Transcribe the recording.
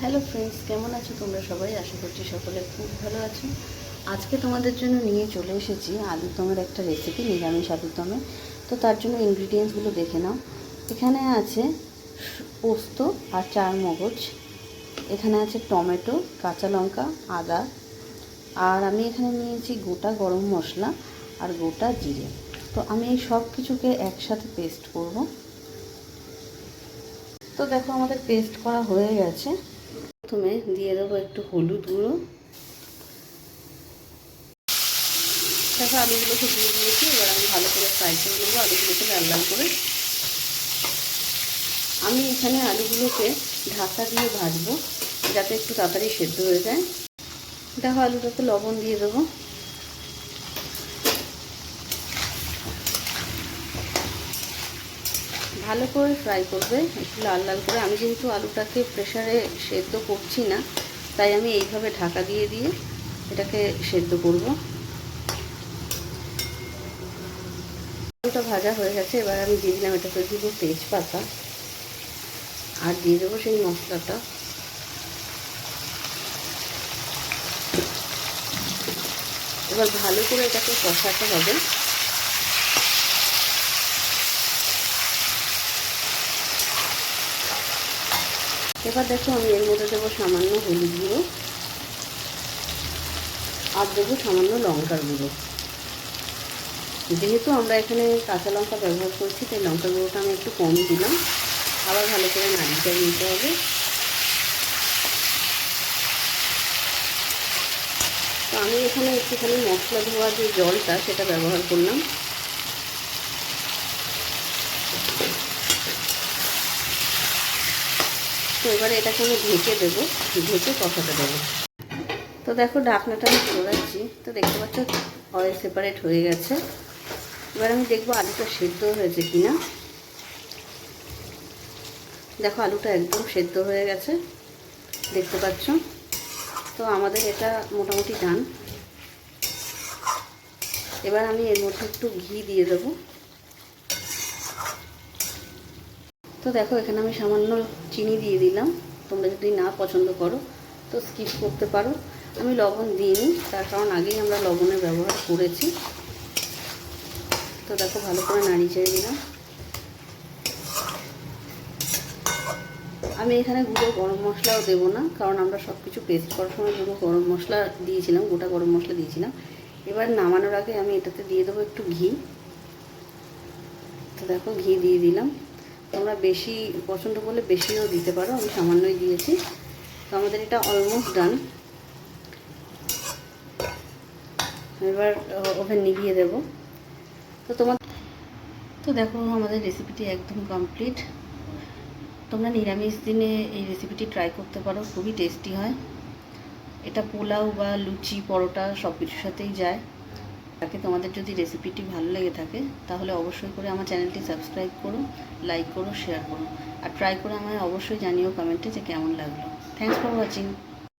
Hello friends কেমন আছো তোমরা সবাই? আশা করছি সকলে খুব ভালো আছো। আজকে তোমাদের জন্য নিয়ে চলে এসেছি আলুর দমের একটা রেসিপি নিরামিষ আলুর দমে। তো তার জন্য ইনগ্রিডিয়েন্টসগুলো দেখে নাও। এখানে আছে পোস্ত আর চার মগজ। এখানে আছে টমেটো, কাঁচা লঙ্কা, আদা। আর আমি এখানে নিয়েছি গোটা গরম মশলা আর গোটা জিরে। তো আমি এই সব কিছুকে একসাথে পেস্ট করব। তো দেখো আমাদের পেস্ট করা হয়ে গেছে। প্রথমে দিয়ে দেবো একটু হলুদ গুঁড়ো। দেখো আলুগুলোকে দিয়ে দিয়েছি, এবার আমি ভালো করে ফ্রাই করে নেব আলুগুলোকে লাল করে। আমি এখানে আলুগুলোকে ঢাকা দিয়ে ভাজবো, যাতে একটু তাড়াতাড়ি সেদ্ধ হয়ে যায়। দেখো, আলুটাতে লবণ দিয়ে দেবো। ভালো করে ফ্রাই করবে, একটু লাল লাল করে। আমি যেহেতু আলুটাকে প্রেশারে সেদ্ধ করছি না, তাই আমি এইভাবে ঢাকা দিয়ে দিয়ে এটাকে সেদ্ধ করব। আলুটা ভাজা হয়ে গেছে, এবার আমি দিয়ে দিলাম এটাতে দিব তেজপাতা। আর দিয়ে দেবো সেই মশলাটা। এবার ভালো করে এটাকে কষাতে হবে। এবার দেখো আমি এর মধ্যে দেবো সামান্য হলুদ গুঁড়ো আর দেবো সামান্য লঙ্কার গুঁড়ো। যেহেতু আমরা এখানে কাঁচা লঙ্কা ব্যবহার করছি, তাই লঙ্কার গুঁড়োটা আমি একটু কম দিলাম। আবার ভালো করে নাড়িয়ে নিতে হবে। তো আমি এখানে একটুখানি মশলা ধোয়া যে জলটা, সেটা ব্যবহার করলাম। এবারে এটাকে আমি ঢেকে দেবো। ঢেকে কষাতে দেবো। তো দেখো ঢাকনাটা আমি সরাচ্ছি। তো দেখতে পাচ্ছ অয়েল সেপারেট হয়ে গেছে। এবার আমি দেখব আলুটা সেদ্ধ হয়েছে কিনা। দেখো, আলুটা একদম সেদ্ধ হয়ে গেছে। দেখতে পাচ্ছ? তো আমাদের এটা মোটামুটি ডান। এবার আমি এর মধ্যে একটু ঘি দিয়ে দেবো। তো দেখো, এখানে আমি সামান্য চিনি দিয়ে দিলাম। তোমরা যদি না পছন্দ করো, তো স্কিপ করতে পারো। আমি লবণ দিইনি, তার কারণ আগেই আমরা লবণের ব্যবহার করেছি। তো দেখো, ভালো করে নাড়িয়ে চেড়ে দিলাম। আমি এখানে গুঁড়ো গরম মশলাও দেবো না, কারণ আমরা সব কিছু পেস্ট করার সময় গুঁড়ো গরম মশলা দিয়েছিলাম, গোটা গরম মশলা দিয়েছিলাম। এবার নামানোর আগে আমি এটাতে দিয়ে দেবো একটু ঘি। তো দেখো, ঘি দিয়ে দিলাম। তোমরা বেশি পছন্দ করলে বেশিও দিতে পারো, আমি সামান্যই দিয়েছি। তো আমাদের এটা অলমোস্ট ডান এবার ওভেন নিভিয়ে দেব। তো তোমার তো দেখো, আমাদের রেসিপিটি একদম কমপ্লিট তোমরা নিরামিষ দিনে এই রেসিপিটি ট্রাই করতে পারো, খুবই টেস্টি হয়। এটা পোলাও বা লুচি, পরোটা সব কিছুর সাথেই যায়। তাকে তোমাদের যদি রেসিপিটি ভালো লেগে থাকে, তাহলে অবশ্যই করে আমার চ্যানেলটি সাবস্ক্রাইব করো লাইক করো শেয়ার করো। আর ট্রাই করে আমায় অবশ্যই জানিও কমেন্টে যে কেমন লাগল। Thanks for watching